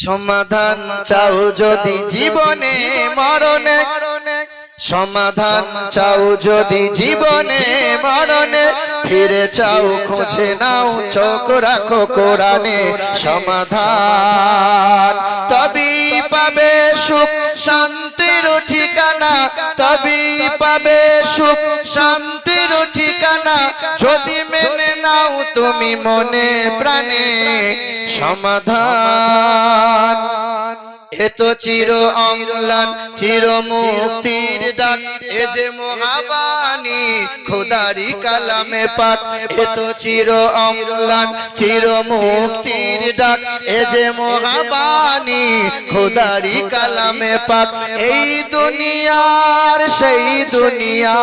সমাধান চাও যদি জীবনে, মরণে। সমাধান চাও যদি জীবনে, মরণে। ফিরে চাও, খুঁজে নাও, চোখ রাখো কোরআনে। সমাধান তবেই পাবে সুখ, শান্তির ঠিকানা। তবেই পাবে সুখ, শান্তির ঠিকানা। তুমি মনে প্রাণে সমাধান। এ তো চির অম্লান, চির মুক্তির ডাক। এ যে মহাবাণী, খোদারি কালামে পাক। এ তো চির অম্লান, চির মুক্তির ডাক। এ যে মহাবাণী, খোদারি কালামে পাক। এই দুনিয়ার সেই দুনিয়া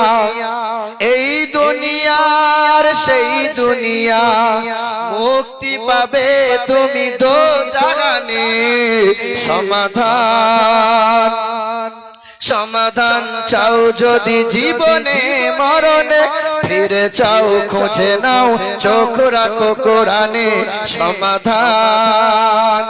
এই দুনিয়ার সেই দুনিয়া মুক্তি পাবে তুমি দো জাগানে। সমাধান সমাধান চাও যদি জীবনে মরণে। ফিরে চাও খুঁজে নাও চোখ রাখো কোরআনে। সমাধান।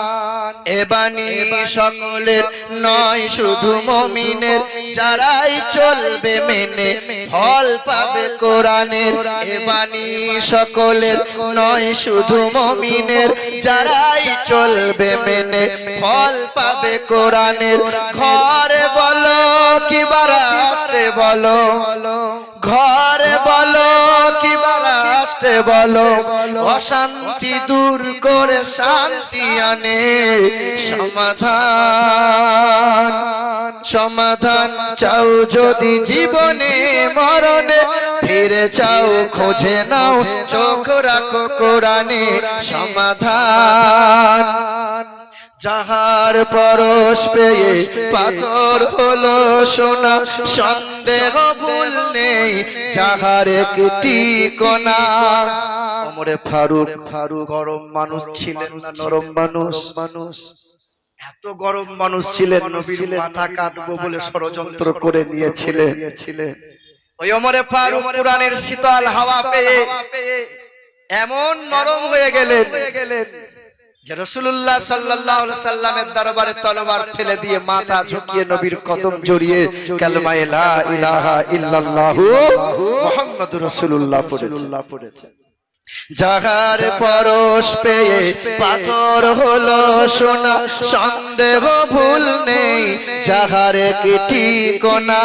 এবানি সকলের নয় শুধু মমিনের। যারাই চলবে মেনে ফল পাবে কোরআনের। এবানি সকলের নয় শুধু মমিনের। যারাই চলবে মেনে ফল পাবে কোরআনের। ঘরে বলো কি বারাস্তে বলো। ঘরে বলো কি বারাস্তে বলো, অশান্তি দূর করে শান্তি আনে। সমাধান সমাধান চাও যদি জীবনে, মরণে ফিরে চাও, খোঁজে নাও, চোখ রাখো কোরআনে। সমাধান যাহার পরশ পেয়ে পাথর হলো সোনা, সন্দেহ ভুল নেই যাহার একটি কোনা ওমরে ফারুক ফারুক, গরম মানুষ ছিলেন না নরম মানুষ মানুষ। এত গরম মানুষ ছিলেন, নবীর মাথা কাটবো বলে ষড়যন্ত্র করে নিয়েছিলেন। ওই ওমরে ফারুক কোরআনের শীতল হাওয়া পেয়ে এমন নরম হয়ে গেলেন। যে রসুল্লাহ সাল্লাহ সাল্লামের দরবারে তলোয়ার ফেলে দিয়ে মাথা ঝুঁকিয়ে নবীর কদম জড়িয়ে কালমায়ে রসুল্লাহ ইল্লাল্লাহু মুহাম্মাদুর যাহার পরশ পেয়ে পাথর হলো সোনা সন্দেহ ভুল নেই। যাহার কি কোনা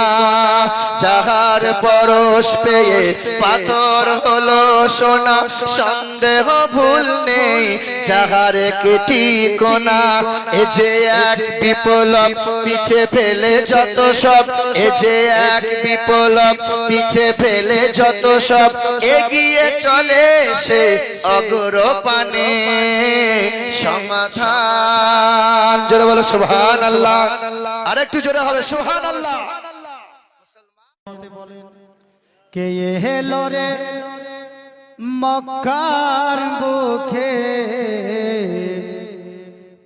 যাহার পরশ পেয়ে পাথর হলো সোনা সন্দেহ ভুল নেই। যাহার কি কোনা এ যে এক বিপ্লব পিছে ফেলে যত সব এ যে এক বিপ্লব পিছে ফেলে যত সব এগিয়ে চলে। সে অগ্র পানে সমাধান। জোরে বলো সুহান আল্লাহ আর একটু জোরে হবে সুহান আল্লাহ কে হেলো রে মক্কার বুকে?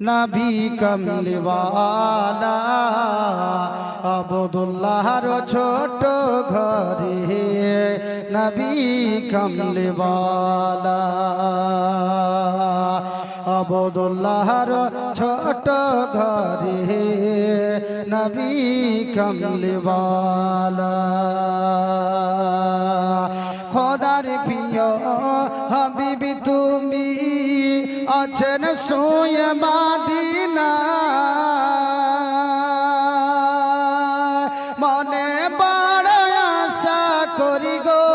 নবী কমলিওয়ালা আবদুল্লাহর ছোট ঘরে নবী কমলিওয়ালা আবদুল্লাহর ছোট ঘরে নবী কমলিওয়ালা। খোদার প্রিয় আছেন সোয় মাদিনা। মনে বড় আশা করি গো।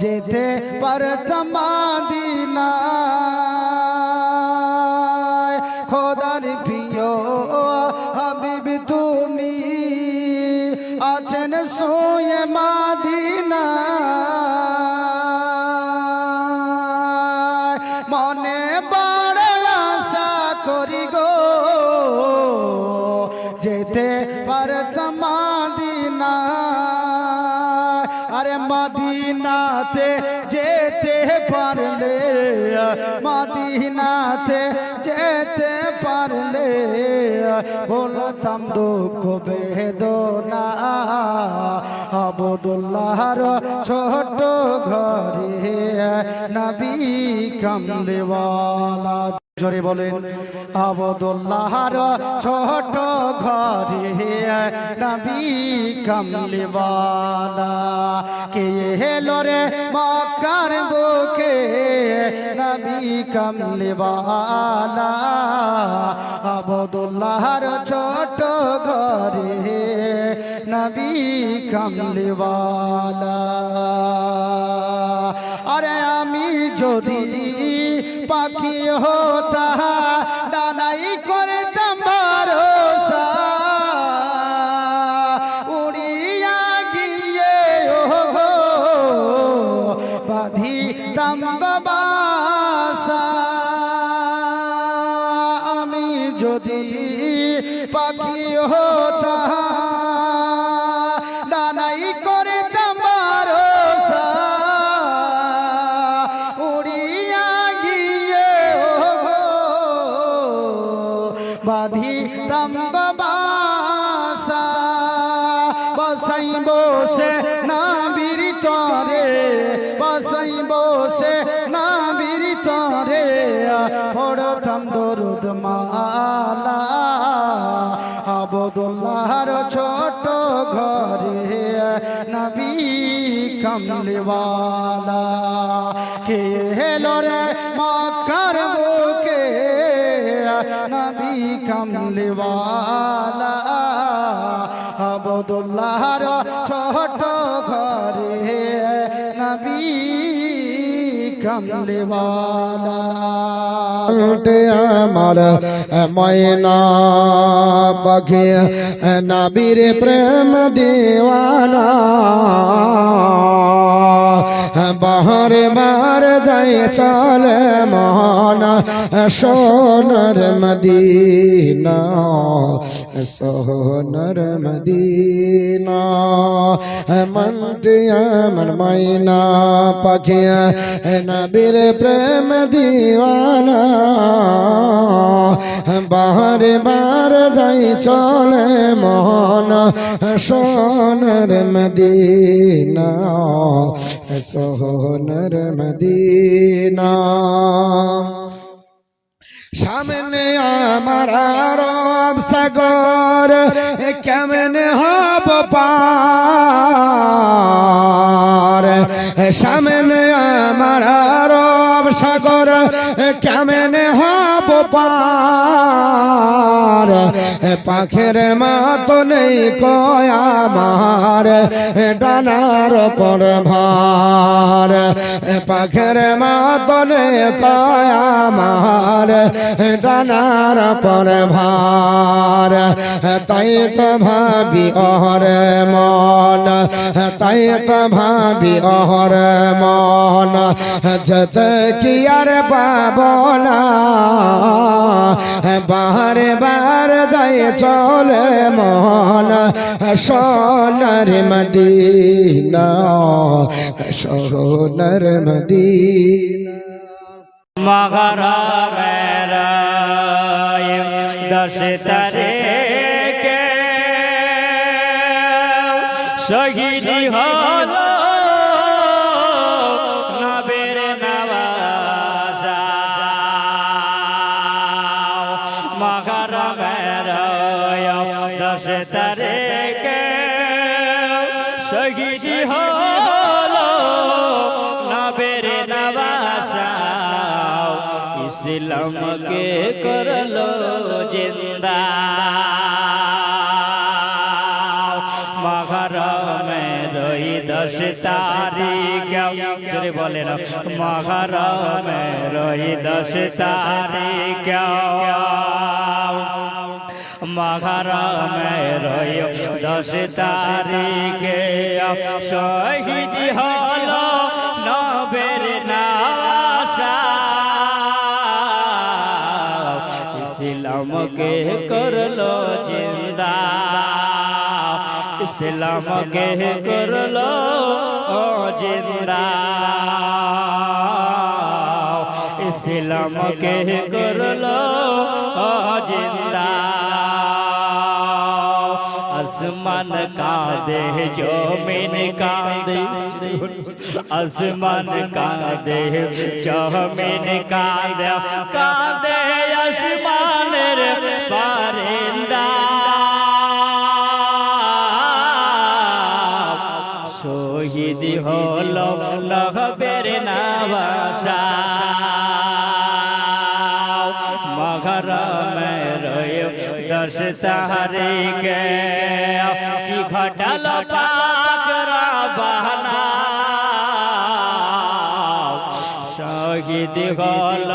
যেতে পারত মাদিনা। বেদনা আবদুল্লাহর ছোট ঘরে নবী কামলিওয়ালা। জোরে বলেন, আবদুল্লাহর ছোট ঘরে নবী কামলিওয়ালা, কে হেলো রে মক্কার বুকে নবী কামলিওয়ালা, আবদুল্লাহর ছোট ঘরে নবী কামলিওয়ালা, আরে আমি যদি পাখি হতা ডানাই করতাম ভরসা উড়িয়া গিয়ে আমি যদি পাখি হতা কমলিওয়ালা কে হেলো রে মক্কার বুকে? নবী কমলিওয়ালা। আবদুল্লাহর ছোট ঘরে নবী কমলিওয়ালা উল্টে আমার ময়না পাখি নাবির প্রেম দিওয়ানা বাহারে বার যাই চলে মহান সোনর মদিনা সোনর মদিনা মন্টে আমার ময়না পাখি নবীর প্রেম দিওয়ানা, বাহারে বার যাই চলে মহান সোনর মদিনা, সোহনর মদিনা। সামনে আমার রব সাগর, কেমন হব পার? সামনে আমার রব সাগর কেমন পার। পাখের মত নেই কয় আমার। ডানার পর ভার। পাখের মত নেই কয় আমার। ডানার পর ভার। তাই তো ভাবি অহর মন। তাই তো ভাবি অহর মন। যত কি আর পাবনা বাহারে বার যাই চলে মন সোনার মদিনা সোনার মদিনা মগরা মেরা দশ শহীদি হল দশ তারিখ জোরে বলে না রই দশ তারিখ মহরমে রই দশ তারিখে শহীদ হল নবের নাশা ইসলামকে করল জিন্দা ইসলামকে করল ও জিন্দা ইসলামকে করল জিন্দা আসমান কাঁদে জমিন কাঁদে আসমান কাঁদে জমিন কাঁদে কাঁদে আসমানের শহীদ হল লহবের নাবাসা মগরমের দশ তারিখে কি ঘটল পাকরা হল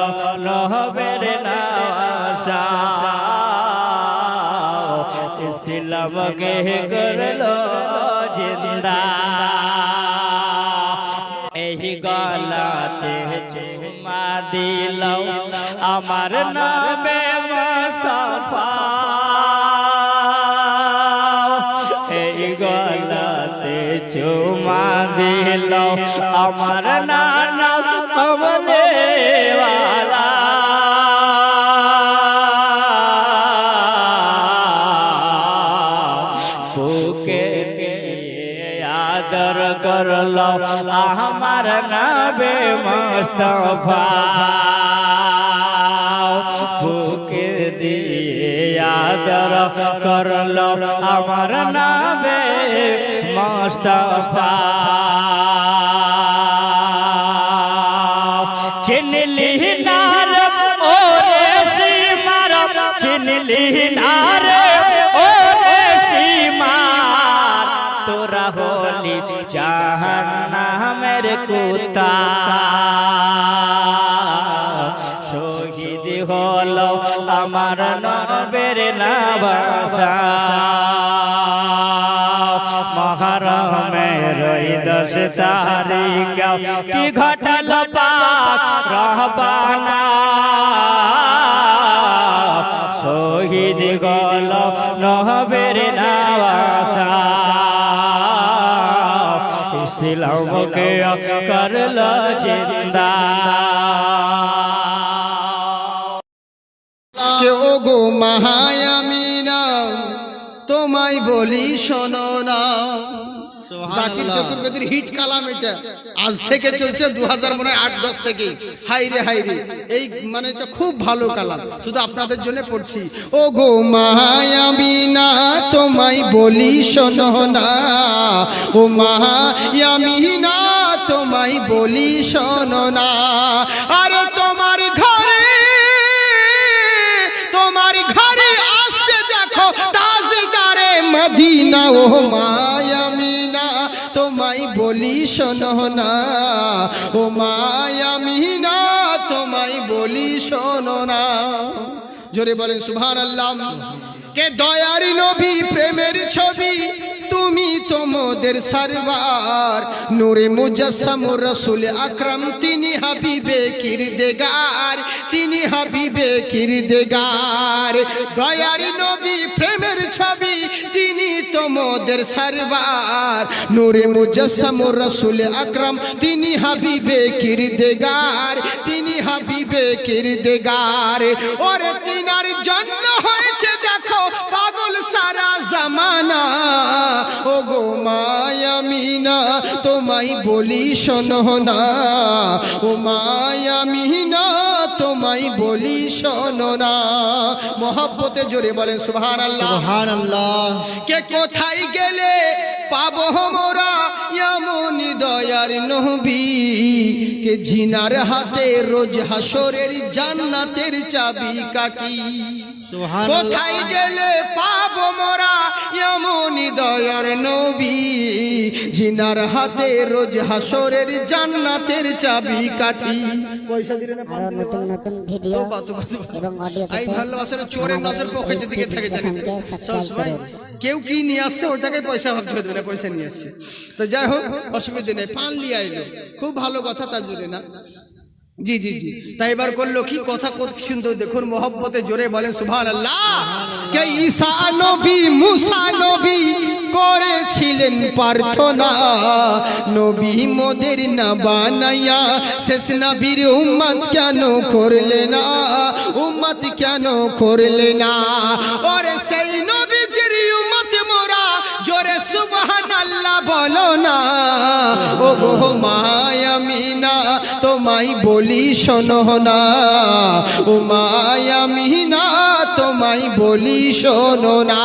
লহবের নাবাসা ইসলামকে করল আমার নামে মুস্তাফা। এই গলাতে চুমা দিল আমার নানা কমলে বুকে আদর করল আমার নবে মুস্তফা। মুস্তফা চিনলি নার, ওরে সীমার। চিনলি নার, ওরে সীমার। তোরা হলি জাহান্নামের কুত্তা শহীদ হল আমার নবের নাবাসা তারিখ কি ঘটল পাক? রহবানা। শহীদ গল নহবের নাবাসা ইসলামকে করল জিন্দা। কেউ গো মাহায়ামিনা, তোমায় বলি শোনো না। জাকির চতুর্বেদীর হিট কালাম এটা। আজ থেকে চলছে দু হাজার মনে আট, দশ থেকে। হাই রে হাই রে। এই মানে এটা খুব ভালো কালাম। শুধু আপনাদের জন্য পড়ছি। ও গো মায়ামিনা তোমায় বলি, শোনো না। ও মায়ামিনা তোমায় বলি, শোনো আর তোমার ঘরে তোমার ঘরে আসছে দেখো, তাজদারে মদিনা। ও মায়ামিনা তোমায় বলি শোনো না। ও মায়ামিনা তোমায় বলি শোনো না। জোরে বলেন সুভান আল্লাহ কে দয়ারি নবী, প্রেমের ছবি, তুমি তোমাদের সারবার। নূরে মুজাসসাম রসুল আকরাম, তিনি হাবিবে কিরদেগার, তিনি হাবিবে কিরদেগার। দয়ারি নবী, প্রেমের ছবি, তিনি তোমাদের সারবার। নূরে মুজাসসাম রাসূল আকরাম, তিনি হাবিবে কিরদেগার, তিনি হাবিবে কিরদেগার। ওরে তিনার জন্য হয়েছে, দেখো, পাগল সারা জামানা। ও গো মায়ামিনা তোমায় বলি শোনো না। ও মায়ামিনা তোমায় বলি শোনো না। মহব্বতে জোরে বলেন সুহান আল্লাহ কে কোথায় গেলে পাবো মোরা? এমন দয়ার নবী কে ঝিনার হাতে রোজ হাসরের জান্নাতের চাবি কাটি কোথায় গেলে পাবো মোরা এমন দয়ার নবী? জিনার হাতে রোজ হাসরের জান্নাতের চাবি কাঠি। পয়সা দিলে না নতুন নতুন ভিডিও। এবং অডিও এই পেতে ভালোবাসার চোরের নজর পকেটের দিকে থাকে জানেন কেউ কি নিয়ে আসছে ওটাকে পয়সা ভাবতে হবে না পয়সা নিয়ে আসছে। তো যাই হোক, অসুবিধা নেই, পান লিয়ে আইলো। খুব ভালো কথা তার জন্য না। জি জি জি। তাই এবার করল কি? কথা কত সুন্দর, দেখুন, মোহব্বতে জোরে বলেন সুভান আল্লাহ কে ঈসা নবী, মুসা নবী করেছিলেন প্রার্থনা। নবী মোদের না বানাইয়া শেষ নবীর উম্মত কেন করলে না? উম্মত কেন করলে না? ওরে সেই জোরে সুবহান আল্লাহ বলো না। ও গো মায়ামিনা তোমায় বলি শোনো না। ও মায়ামিনা তোমায় বলি শোনো না।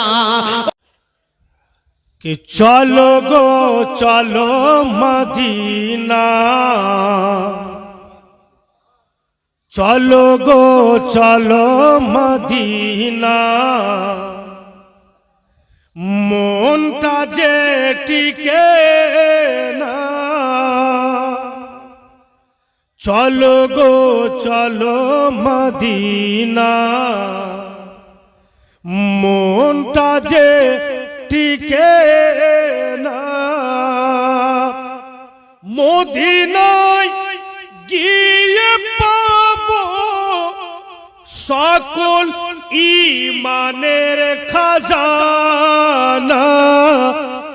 কি চলো গো, চলো মদিনা। চলো গো, চলো মদিনা। মনটা যে টিকে না। চলো গো চলো মদিনা। মনটা যে টিকে না। মদিনায় গিয়ে সকল ইমানের খাজানা।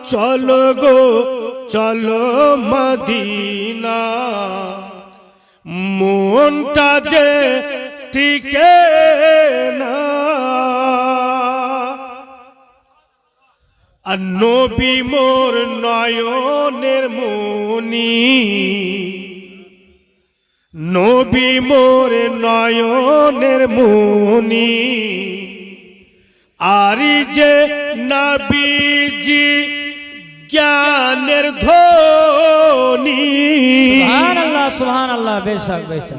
চলো গো, চলো মদিনা। মনটা যে টিকে না। নবী মোর নয়নের মনি। নবী মোর নয়নের মনি। আরি যে নবীজি জ্ঞানের ধনী।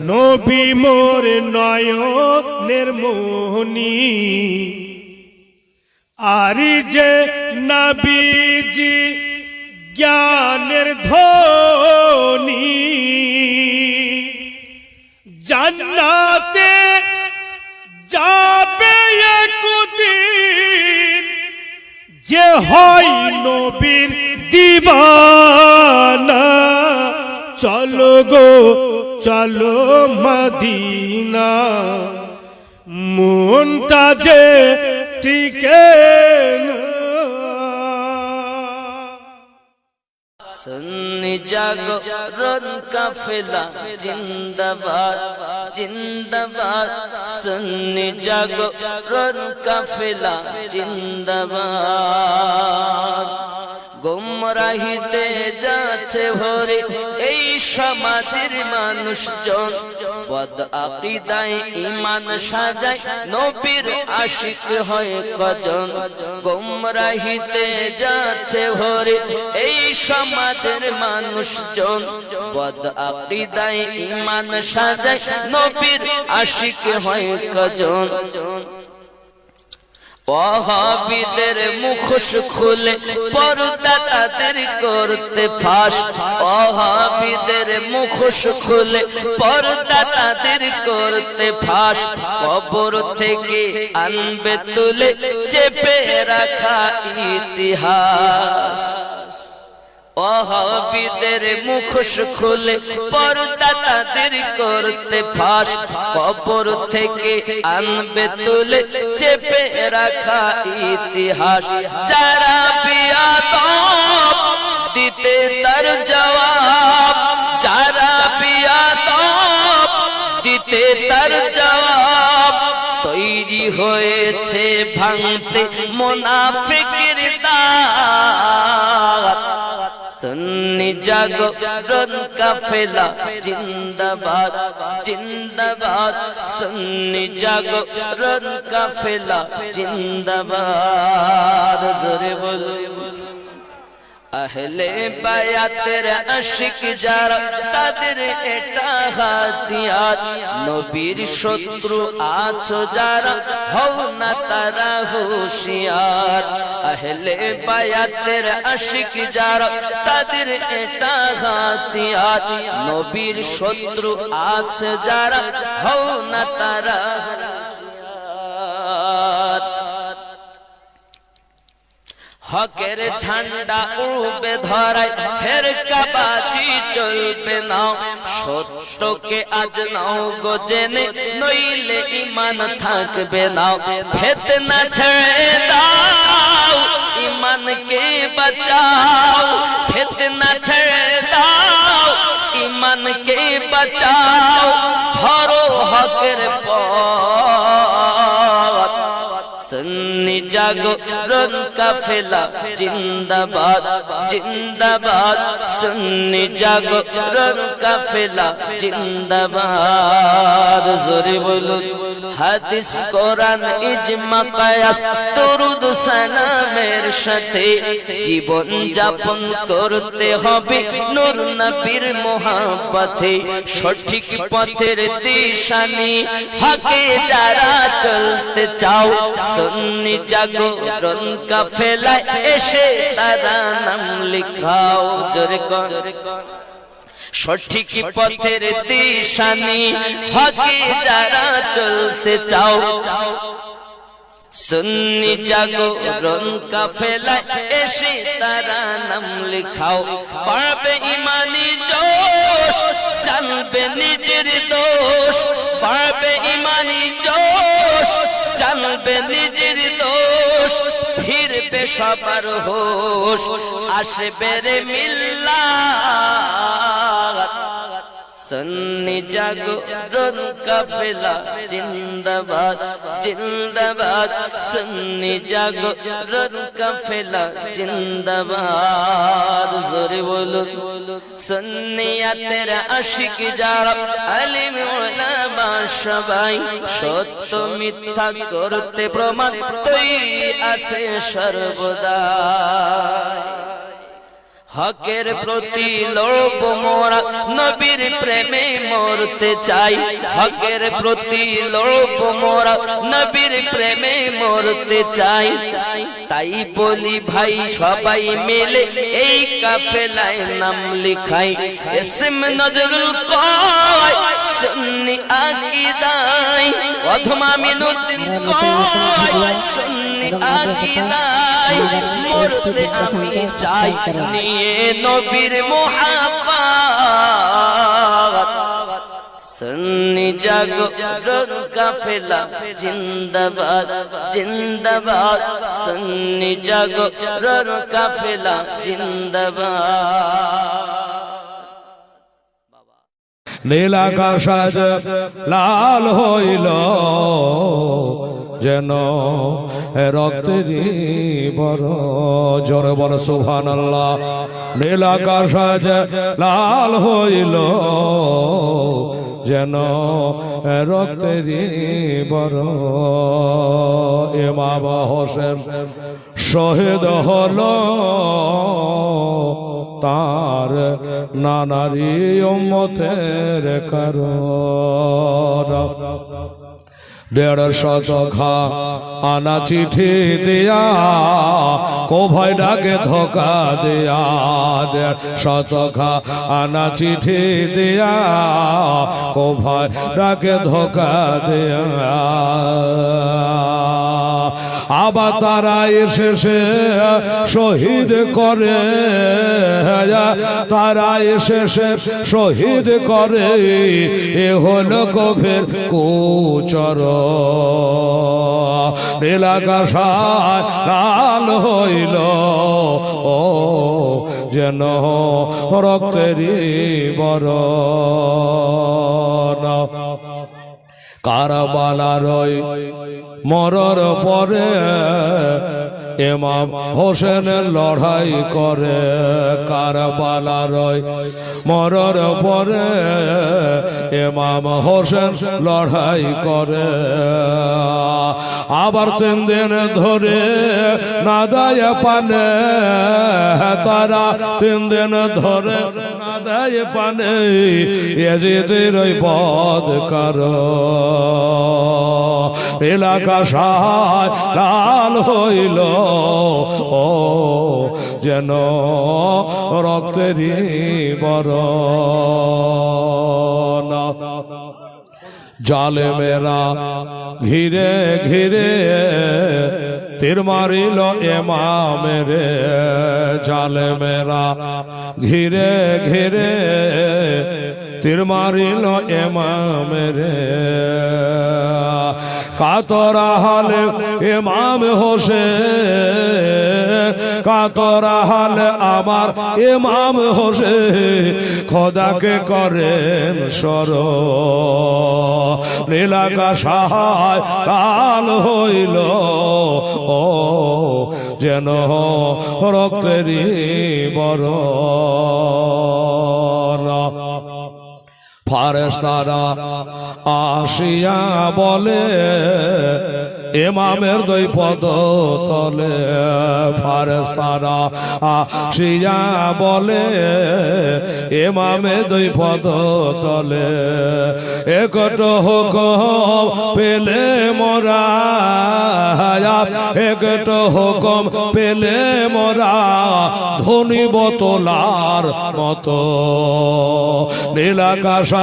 নবী মোর নয়নের মোহনী আরি যে নবীজি জ্ঞানের ধনী জান্নাতে যাবে একদিন। যে হয় নবীর দিবানা। চলো গো চলো মদিনা। মনটা যে টিকে সুন্নি জাগরণ কাফেলা জিন্দাবাদ জিন্দাবাদ সুন্নি জাগরণ কাফেলা জিন্দাবাদ গোমরাহিতে যাচ্ছে ভরে। এই সমাজের মানুষজন বদ আকিদায় ইমান সাজায়। নবীর আশিক হয় কজন? গোমরাহিতে যাচ্ছে ভরে। এই সমাজের মানুষজন বদ আকিদায় ইমান সাজায়। নবীর আশিক হয় কজন? ওহাবিদের মুখোশ খুলে পর্দা তাদের করতে ফাঁস। ওহাবিদের মুখোশ খুলে পর্দা তাদের করতে ফাঁস। কবর থেকে আনবে তুলে চেপে রাখা ইতিহাস। অহবিদের মুখোশ খুলে পর্দা তাদের করতে ফাঁস। কবর থেকে আনবে তুলে চেপে রাখা ইতিহাস। যারা বিয়াদব দিতে তার জবাব। যারা বিয়াদব দিতে তার জবাব। তৈরি হয়েছে ভাঙতে মোনাফিকের দাঁত সুন্নি জাগরণ কাফেলা জিন্দাবাদ জিন্দাবাদ সুন্নি জাগরণ কাফেলা জিন্দাবাদ জোরে বলো আহলে বায়াতের আশিক যারা, তাদের এটা হাতিয়ার। নবীর শত্রু আছো যারা, হও না তারা হুশিয়ার। আহলে বায়াতের আশিক যারা, তাদের এটা হাতিয়ার। নবীর শত্রু আছে যারা, হও না তারা হকের ঝান্ডা উড়বে ধরায়, ফের কাবাজি চলবে না সত্যকে আজ নাও গো জেনে, নইলে ইমান থাকবে না খেতে না ছেড়ে দাও ইমানকে বাঁচাও। খেতে না ছেড়ে দাও ইমানকে বাঁচাও। ধরো হকের পথ। সুন্নি জাগরণ কাফেলা, জিন্দাবাদ জিন্দাবাদ। সুন্নি জাগরণ কাফেলা, জিন্দাবাদ। জোরে বলুন, হাদিস, কোরআন, ইজমা, কায়াস, দরুদ সালামের সাথে জীবন যাপন করতে হবে। নূর নবীর মোহাব্বতে সঠিক পথের দিশানি। হকে যারা চলতে চাও সুন্নি জাগরণ কাফেলায় এসে তারা নাম লিখাও, জোরে সঠিক পথের দিশানি হকে যারা চলতে চাও। সুন্নি জাগরণ কাফেলায় এসে তারা নাম লিখাও। পাবে ইমানি জোশ, জানবে নিজের দোষ। পাবে ইমানি জানবে নিজের দোষ ফিরবে সবার হোশ আসবে রে মিল্লা সন্নি জাগরণ কাফেলা জিন্দাবাদ জিন্দাবাদ সন্নি জাগরণ কাফেলা জিন্দাবাদ জোরে বলুন সন্নিয়াতের আশিক যারা আলিম ওলামা সবাই সত্য মিথ্যা করতে প্রমাণ তৈরি আছে সর্বদা হকের প্রতি লোভ মোরা, নবীর প্রেমে মরতে চাই। হকের প্রতি লোভ মোরা, নবীর প্রেমে মরতে চাই। তাই বলি ভাই, সবাই মিলে এই কাফেলায় নাম লিখাই। এসম নজরুল কয়, সুন্নি আকিদাই অথমা মিনুদ্দিন কয় মরতে আমি চাই নিয়ে নবীর সুন্নি জাগরণ কাফেলা, জিন্দাবাদ জিন্দাবাদ। সুন্নি জাগরণ কাফেলা, জিন্দাবাদ। নীলাকাশ আজ লাল হইল যেন রক্তেরই বড় জোরে বড় সুভান আল্লাহ নীলাকাশ লাল হইল। যেন রক্তেরই বড় এমাম হোসেন শহীদ হল। তার নানারি মতের কারণ। দেড় শত খা আনা চিঠি দিয়া কোভাই ডাকে ধোকা দেয়া, দেড় শত খা আনা চিঠি দিয়া, কোভয় ডাকে ধোকা দিয়া। আবার তারা এসেছে, শহীদ করে। তারা এসেছে, শহীদ করে। এ হলো কফের কুচর। নীলাকাশায় লাল হইল। ও, যেন রক্তেরই বড় কারবালারই মরর পরে এমাম হোসেন লড়াই করে। কারবালারই মরর পরে এমাম হোসেন লড়াই করে। আবার তিন দিন ধরে নাদায় পানে তারা তিন দিন ধরে নাদায় পানে এজিদের ওই পদ কর। এলাকা সাহায় লাল হইল ও যেন রক্তেরই বড় জালে মেরা ঘিরে ঘিরে তীর মারিল এমামের জালে মেরা ঘিরে ঘিরে তীর মারিল এমামের কাতরা হালে এমাম হোসে কাতরা হালে আমার এমাম হোসে খোদাকে করেন সর নীলাকা সাহায় কাল হইল, ও যেন রক্তেরই বড় ফারেস্তারা আসিয়া বলে এমামের দুই পদ তলে ফারেস্তারা আসিয়া বলে এমামের দুই পদ তলে একট হুকম পেলে মোরা, একট হুকম পেলে মোরা ধনী বোতলার মতো।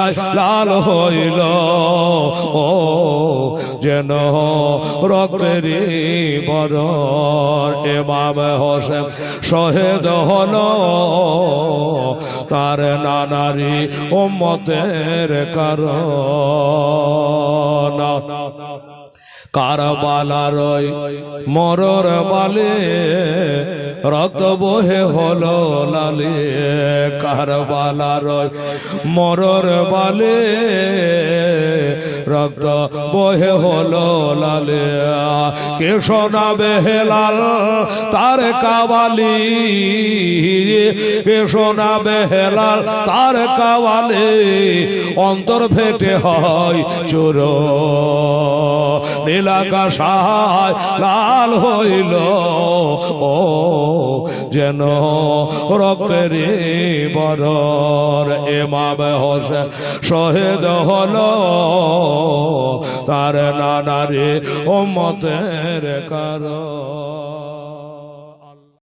নীলাকাশায় লাল হইল। ও, যেন রক্তের বরর এমাম হোসেন শহেদ হল। তার নানারি উম্মতের কারণ। কারবালার মরর বালে, রক্ত বহে হলো লালে। কারবালার মরর বালে, রক্ত বহে হলো লালে। কে শোনাবে হেলাল তার কাবালি কে শোনাবে হেলাল তার কাবালে অন্তর ফেটে হয় চোর। নীলাকাশায় লাল হইল। ও, যেন রক্তের বরর এমাম হোসেন শহীদ হল। তার নানারে ও মতের কারণ।